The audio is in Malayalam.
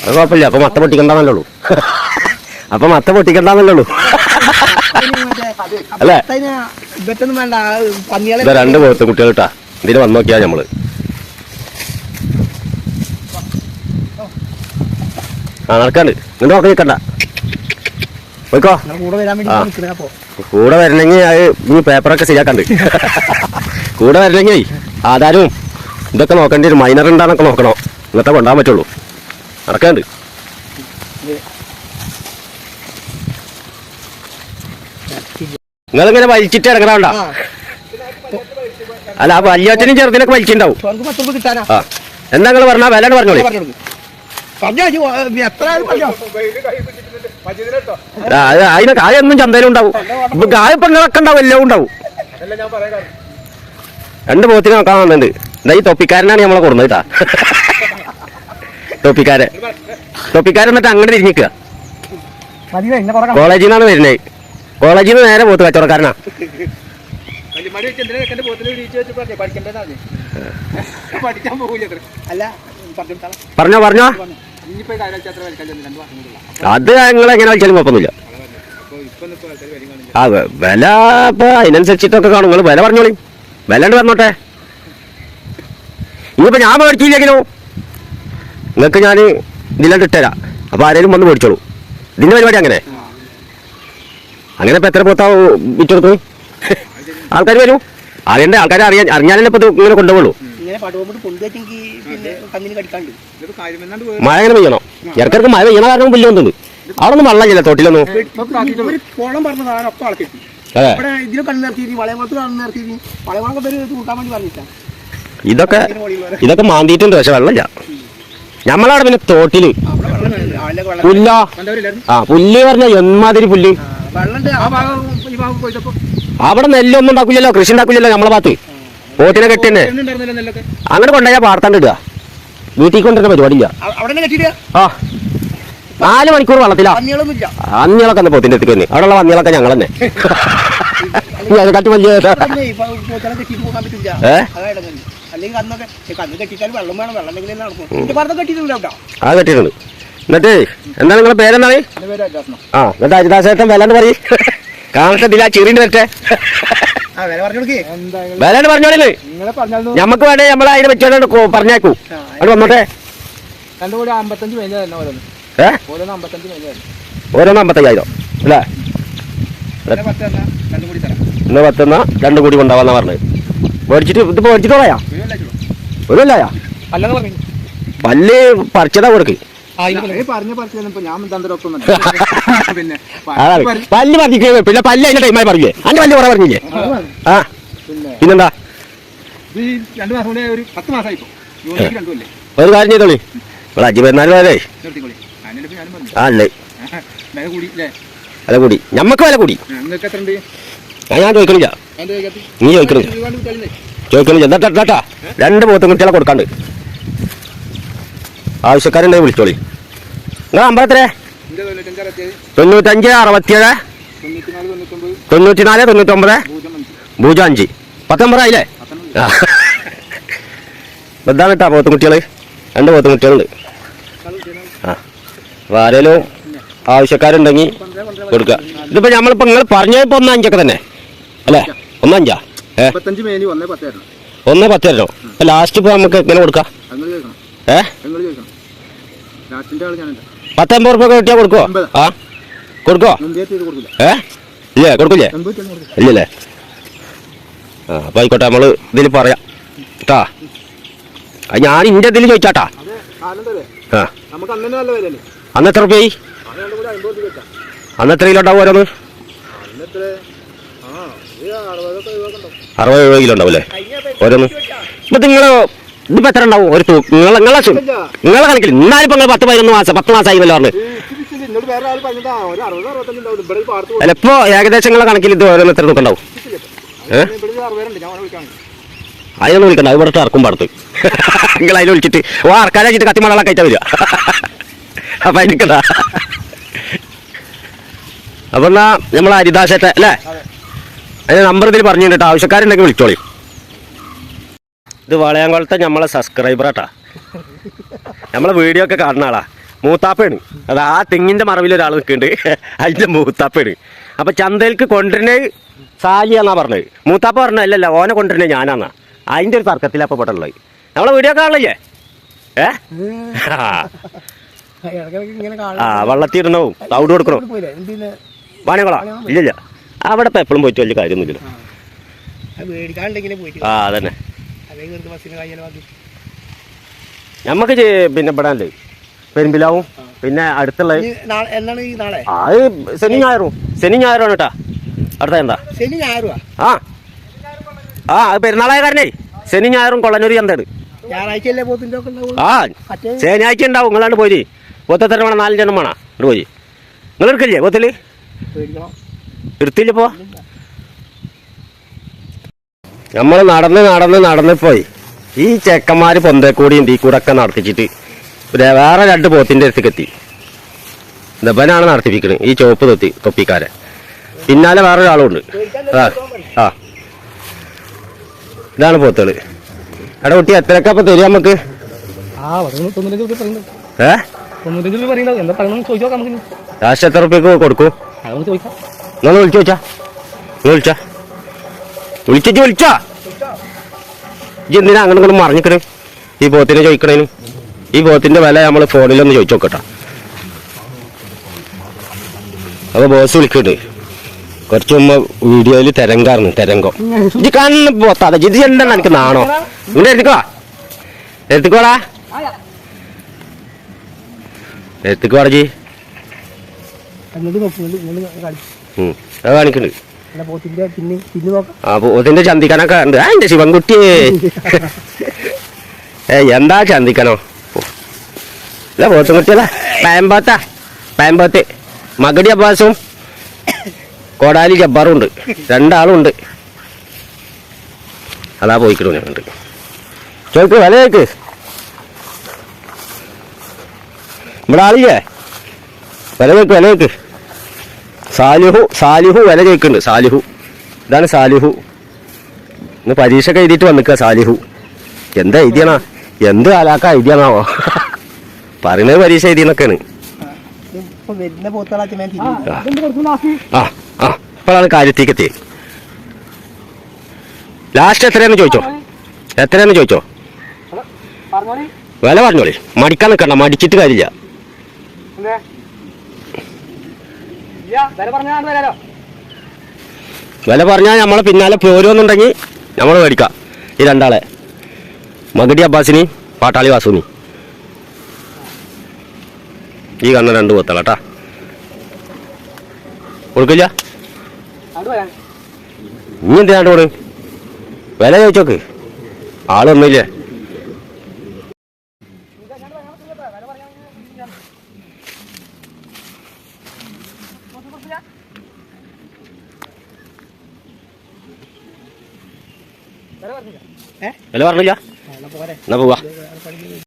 അത് കുഴപ്പമില്ല. അപ്പൊ മത്ത പൊട്ടിക്കണ്ടെന്നല്ലേ ഉള്ളൂ അപ്പൊ മത്ത പൊട്ടിക്കണ്ടെന്നല്ലേ ഉള്ളൂ അല്ലേ? കുട്ടികൾ രണ്ട് പോത്ത് കുട്ടികളിട്ടാ ഇതിന് വന്നു നോക്കിയാ നമ്മൾ ആ നടക്കാണ്ട്. നിന്റെ നോക്കി നിൽക്കണ്ട പോയിക്കോ. കൂടെ വരാൻ വേണ്ടി കൂടെ വരണമെങ്കിൽ അത് ഈ പേപ്പറൊക്കെ ശരിയാക്കണ്ട്. കൂടെ വരണമെങ്കിൽ ആധാരവും ഇതൊക്കെ നോക്കേണ്ടി വരും. മൈനർ ഉണ്ടാന്നൊക്കെ നോക്കണോ. ഇന്നത്തെ കൊണ്ടാൻ പറ്റുള്ളൂ. നടക്കാണ്ട്. നിങ്ങളിങ്ങനെ വലിച്ചിട്ട് ഇറങ്ങണണ്ട. അല്ല ആ വലിയച്ഛനും ചെറുതിനൊക്കെ വലിച്ചിണ്ടാവും കിട്ടാനാ? ആ. എന്താ നിങ്ങൾ പറഞ്ഞാ വില പറഞ്ഞോളൂ. പറഞ്ഞു എത്ര ആയാലും കായ അതിന് കായൊന്നും ചന്തയിലും ഉണ്ടാവും ഇപ്പൊ കായ ഇപ്പൊ നിങ്ങളൊക്കെ ഉണ്ടാവും. എല്ലാം ഉണ്ടാവും രണ്ട് പോത്തിന് നോക്കാൻ വന്നിട്ടുണ്ട്. എന്താ ഈ തൊപ്പിക്കാരനാണ് നമ്മളെ കൊടുന്നത് കേട്ടാ. തൊപ്പിക്കാരൻ തൊപ്പിക്കാരൻ എന്നിട്ട് അങ്ങനെ തിരിഞ്ഞിക്കുക കോളേജിൽ നിന്നാണ് വരുന്നത്. കോളേജിൽ നിന്ന് നേരെ പോത്ത് കച്ചവടക്കാരനാ. പറഞ്ഞോ. പറഞ്ഞോ. അത് ഞങ്ങൾ എങ്ങനെ വെച്ചാലും കുഴപ്പമൊന്നുമില്ല. ആ വില ഇപ്പൊ അതിനനുസരിച്ചിട്ടൊക്കെ കാണും. നിങ്ങൾ വില പറഞ്ഞോളി. വില ഉണ്ട് പറഞ്ഞോട്ടെ. ഇനിയിപ്പോ ഞാൻ മേടിച്ചില്ലെങ്കിലോ? നിങ്ങൾക്ക് ഞാൻ ഇതിലോട്ട് ഇട്ടുതരാം അപ്പൊ ആരെങ്കിലും വന്ന് മേടിച്ചോളൂ. ഇതിന്റെ പരിപാടി അങ്ങനെ. അങ്ങനെ ഇപ്പൊ എത്ര പോത്താ വിറ്റെടുത്തു ആൾക്കാർ വരൂ. അറിയണ്ടേ? ആൾക്കാർ അറിയാൻ അറിഞ്ഞാലല്ലേ ഇപ്പൊ ഇങ്ങനെ കൊണ്ടുപോകുള്ളൂ മഴ അങ്ങനെ പെയ്യണോ? ഇടക്കിടക്ക് മഴ പെയ്യണ കാരണം വലിയ ഒന്നുണ്ട് അവിടെ ഒന്നും വെള്ളമില്ല തോട്ടിലൊന്നും. ഇതൊക്കെ ഇതൊക്കെ മാന്തിയിട്ടുണ്ട് പക്ഷെ വെള്ളമില്ല. നമ്മളവിടെ പിന്നെ തോട്ടിൽ. പുല്ലോ. ആ പുല്ല് പറഞ്ഞ എന്മാതിരി പുല്ല്. ആ ഭാഗം ഈ ഭാഗം പോയിട്ടപ്പോ. അവിടെ നെല്ലൊന്നും ഉണ്ടാക്കില്ലല്ലോ കൃഷി ഉണ്ടാക്കില്ലല്ലോ നമ്മളെ ഭാഗത്ത്. പോത്തിനെ കെട്ടി തന്നെ എണ്ണുണ്ടായിരുന്നില്ല നെല്ലൊക്കെ അങ്ങനെ കൊണ്ടുപോയാൽ പാർത്താണ്ട് ഇടുക വീട്ടിൽ കൊണ്ടുവരുന്ന പരിപാടിയില്ല ആ. നാല് മണിക്കൂർ വള്ളത്തില്ല അന്നികളൊക്കെ തന്നെ പോത്തിന്റെ അടുത്ത് തന്നെ അവിടെയുള്ള വന്നികളൊക്കെ ഞങ്ങൾ തന്നെ അതിനെക്കാട്ടി വലിയ ആ കെട്ടിയിട്ടുണ്ട്. എന്നിട്ട് എന്താണ് നിങ്ങളെ പേരെന്താണ്? ആ എന്നിട്ട് അജിതാശേഷം വില എന്ന് പറയും. കാണട്ടെ ഇതിലാ ചിറിന്റെ വില പറഞ്ഞു കൊടുക്കേ. എന്തായാലും വില എന്ന് പറഞ്ഞോളി? നിങ്ങളെ ഞമ്മക്ക് വേണ്ടേ നമ്മളെ അതിന് വെച്ചോണ്ട് പറഞ്ഞേക്കൂ. അത് വന്നോട്ടെ. ഓരോന്ന്. അമ്പത്തഞ്ചായിരം അമ്പത്തയ്യായിരം. അല്ലേ? ഇന്ന് പത്തുന്ന രണ്ടും കൂടി കൊണ്ടാവാന്നാ പറഞ്ഞത് മേടിച്ചിട്ട് ഇത് മേടിച്ചിട്ട് പറയാ ഒരു അല്ലായാ പറഞ്ഞു പല്ല് പറിച്ചതാ കൊടുക്ക്. പറഞ്ഞ പറിച്ചു ഞാൻ പിന്നെ പല്ല് പറിച്ചിട്ട് പിന്നെ പല്ല് അതിന്റെ ടൈമായി പറഞ്ഞില്ലേ? അന്റെ പല്ല് കുറെ പറഞ്ഞില്ലേ? ആ. പിന്നെന്താ? രണ്ട് മാസം കൂടെ ഒരു പത്ത് മാസമായി ഒരു കാര്യം ചെയ്തോളി. ഇവിടെ അജി പെരുന്നാൾ വരെ പറഞ്ഞു ആ വില കൂടി അല്ലേ? വില കൂടി. ഞമ്മക്ക് വില കൂടി. ഞാൻ ചോദിക്കണില്ല. അതിന്റെ നീ ചോദിക്കണില്ല. ചോദിക്കണില്ല. എന്താ രണ്ട് പോത്തും കുട്ടികളെ കൊടുക്കാണ്ട്. ആവശ്യക്കാരുണ്ടെങ്കിൽ വിളിച്ചോളി. അമ്പലത്തിലെ. എന്റെ തൊണ്ണൂറ്റഞ്ച് അറുപത്തിയേഴ് തൊണ്ണൂറ്റിനാല് തൊണ്ണൂറ്റൊമ്പത്. പൂജ്യം അഞ്ച്. പൂജ്യം അഞ്ച്. പത്തൊമ്പതായില്ലേ പത്തൊമ്പത്. ആ. ഇതാണ് കേട്ടോ പോത്തുംകുട്ടികൾ രണ്ട് പോത്തുംകുട്ടികളുണ്ട് ആ. അപ്പോൾ ആവശ്യക്കാരുണ്ടെങ്കിൽ കൊടുക്കുക ഇതിപ്പോൾ നമ്മളിപ്പോൾ നിങ്ങൾ പറഞ്ഞപ്പോൾ ഒന്ന് അഞ്ചൊക്കെ തന്നെ. അല്ലേ? ഒന്ന് അഞ്ചാ? ഏ? ഒന്നേ പത്തായിരുന്നു പത്ത് ലാസ്റ്റ് ഇപ്പോൾ നമുക്ക് എങ്ങനെ കൊടുക്കാം. ഏഹ് ഏ? പത്തൊമ്പത് റുപ്യ കിട്ടിയാ കൊടുക്കോ ആ? കൊടുക്കോ ഏ? ഇല്ലേ? കൊടുക്കില്ലേ? ഇല്ലല്ലേ? ആ അപ്പോൾ ആയിക്കോട്ടെ നമ്മൾ ഇതിൽ പറയാം. കേട്ടാ ഞാൻ ഇന്റെ ഇതിൽ ചോദിച്ചാട്ടാ. ആ. അന്നെ എത്ര റുപ്യായി അന്ന് എത്ര കിലോ ഉണ്ടാവും ഓരോന്ന്? അറുപത് കിലോ ഉണ്ടാവും അല്ലേ? ഓരോന്ന്? ഇപ്പം നിങ്ങൾ ഇതിപ്പോൾ എത്ര ഉണ്ടാവും? ഒരു തൂക്ക് നിങ്ങളെ നിങ്ങളെ നിങ്ങളെ കണക്കിൽ എന്നാലും നിങ്ങൾ പത്ത് പതിനൊന്ന് മാസം പത്ത് മാസമായി എന്നല്ലേ പറഞ്ഞു അല്ല ഇപ്പോൾ ഏകദേശം നിങ്ങളെ കണക്കിൽ ഇത് ഓരോന്ന് എത്ര തൂക്കുണ്ടാവും ഏ? ഇവിടെ ഞാൻ അവനെ വിളിക്കാണ്. അതിനൊന്നും വിളിക്കണ്ട. ഇവിടെ ഇറക്കും പാടത്ത്. നിങ്ങൾ അതിൽ വിളിച്ചിട്ട് ഓ വെച്ചിട്ട് കത്തിമണകളൊക്കെ ആയിട്ടാ വരിക. അപ്പം എനിക്കതാ അപ്പം എന്നാ നമ്മൾ ഹരിദാസത്തെ അല്ലേ? അതിന്റെ നമ്പർ ഇതിൽ പറഞ്ഞിട്ടുണ്ട് ആവശ്യക്കാരുണ്ടെങ്കിൽ വിളിച്ചോളി. ഇത് വളയാങ്കുളത്തെ നമ്മളെ സബ്സ്ക്രൈബറാട്ടാ നമ്മളെ വീഡിയോ ഒക്കെ കാണുന്ന ആളാ മൂത്താപ്പയാണ് അത് ആ തെങ്ങിന്റെ മറവിൽ ഒരാൾ നിൽക്കുന്നുണ്ട് അതിന്റെ മൂത്താപ്പയാണ് അപ്പൊ ചന്തയിലേക്ക് കൊണ്ടുവരുന്നത് സാലിയാന്നാ പറഞ്ഞത് മൂത്താപ്പ പറഞ്ഞ അല്ലല്ല ഓനെ കൊണ്ടുവരുന്നത് ഞാനാന്നാ അതിന്റെ ഒരു തർക്കത്തിൽ അപ്പൊ പെട്ടുള്ളത് നമ്മളെ വീഡിയോ കാണില്ലേ ഏ ആ. വള്ളത്തിരുന്നോ വള്ളത്തിടണോ തവിട് കൊടുക്കണോ പോയില്ലേ ഇല്ലല്ല അവിടെ ഇപ്പം എപ്പോഴും പോയിട്ട് വലിയ കാര്യമൊന്നുമില്ല ആ അതന്നെ നമുക്ക് പിന്നെ അല്ലേ പെരുമ്പിലാവും. പിന്നെ അടുത്തുള്ള അത് ശനി ഞായറും. ശനി ഞായറും കേട്ടാ. അടുത്ത എന്താ? ശനി ഞായറുവാ? ആ. ആ അത് പെരുന്നാളായ കാരണേ ശനി ഞായറും കൊള്ളനൂർ ചന്തയാണ്. ആ ശനിയാഴ്ച ഉണ്ടാവും. നിങ്ങളാണ്ട് പോയി പോത്തെത്ര വേണം നാലഞ്ചെണ്ണം വേണം. ഇങ്ങോട്ട് പോയി. നിങ്ങൾ എടുക്കില്ലേ പൊത്തിൽ? എടുത്തില്ലപ്പോ നമ്മൾ നടന്ന് നടന്ന് നടന്ന് പോയി. ഈ ചെക്കന്മാര് പൊന്തേക്കൂടിയും തീ കൂടെ ഒക്കെ നടത്തിച്ചിട്ട് വേറെ രണ്ട് പോത്തിന്റെ അടുത്തേക്ക് എത്തി. ദബനാണ് നടത്തിപ്പിക്കുന്നത് ഈ ചുവപ്പ് തൊത്തി തൊപ്പിക്കാരൻ. പിന്നാലെ വേറെ ഒരാളുണ്ട് ആ ആ. ഇതാണ് പോത്തുകൾ. എടാ കുട്ടി എത്രയൊക്കെ അപ്പൊ തരും നമുക്ക്? ആ പറഞ്ഞു തൊണ്ണൂറ്റഞ്ച് രൂപ പറയുന്നത് ഏ? തൊണ്ണൂറ്റഞ്ച് രൂപ പറയുന്നത് എന്താ പറയുന്നത് ചോദിച്ചു നമുക്ക് ലാസ്റ്റ് എത്ര റുപ്യക്ക് കൊടുക്കൂ? നിങ്ങൾ വിളിച്ചു വെച്ചാ നിങ്ങൾ വിളിച്ചാ. വിളിച്ചു വിളിച്ചോ. ഇജ്ജ് എന്തിനാ അങ്ങനെ ഇങ്ങോട്ട് മറിഞ്ഞിക്കണ്? ഈ ബോത്തിനെ ചോദിക്കണേനും ഈ ബോത്തിന്റെ വില നമ്മൾ ഫോണിലൊന്ന് ചോദിച്ചു നോക്കട്ടെ. അപ്പൊ ബോസ് വിളിക്കുന്നുണ്ട്. കുറച്ച് മുമ്പ് വീഡിയോയിൽ തെരങ്കാർന്ന് തെരങ്കം. ഇത് കണ്ണ് പോത്താതെ ഇത് എന്താണ് എനിക്ക് നാണോ? ഇവിടെ എടുക്കോ എടുത്തുക്കോടാ. എടുത്തുക്കോടാ ജി അത് കാണിക്കുന്നുണ്ട്. ആ പോത്തിന്റെ ചന്തിക്കനൊക്കെ ഉണ്ട്. ആ എന്റെ ശിവൻകുട്ടിയെ. ഏ എന്താ ചന്തിക്കനോ അല്ല പോത്തും കുട്ടിയല്ല പയമ്പോത്ത പയമ്പോത്ത്. മകടി അബ്ബാസും കോടാലി ജബ്ബാറും ഉണ്ട്. രണ്ടാളും ഉണ്ട്. അതാ പോയിക്കിടുന്നുണ്ട് ചോദിക്ക് വില ചോദിക്ക് ഇവിടെ ആളില്ലേ? വില ചോദിക്ക് വില ചോദിക്ക് സാലിഹു സാലിഹു വില ചോദിക്കുന്നുണ്ട്. സാലിഹു. ഇതാണ് സാലിഹു. ഇന്ന് പരീക്ഷ എഴുതിയിട്ട് വന്നിക്ക സാലിഹു. എന്താ എഴുതിയണ? എന്ത് കാലാക്ക എഴുതിയാണാവോ? പറയുന്നത് പരീക്ഷ എഴുതിയെന്നൊക്കെയാണ് ആ. ആ ഇപ്പോഴാണ് കാര്യത്തേക്ക് എത്തി ലാസ്റ്റ് എത്രയാന്ന് ചോദിച്ചോ? എത്രയാന്ന് ചോദിച്ചോ? വില പറഞ്ഞോളി. മടിക്കാൻ നിൽക്കണ്ട. മടിച്ചിട്ട് കാര്യമില്ല. വില പറഞ്ഞാൽ നമ്മളെ പിന്നാലെ പോരുമെന്നുണ്ടെങ്കിൽ നമ്മൾ മേടിക്കാം. ഈ രണ്ടാളെ. മകടി അബ്ബാസിനി പാട്ടാളി വാസുനി ഈ കണ്ണ രണ്ട് പോത്തളട്ടാ കൊടുക്കില്ല? നീ എന്ത് എന്തിനാണ്ട് കൊടു? വില ചോദിച്ചോക്ക്. ആളൊന്നുമില്ലേ? ഏ? വില പറഞ്ഞില്ല. എന്നാ പോവാ.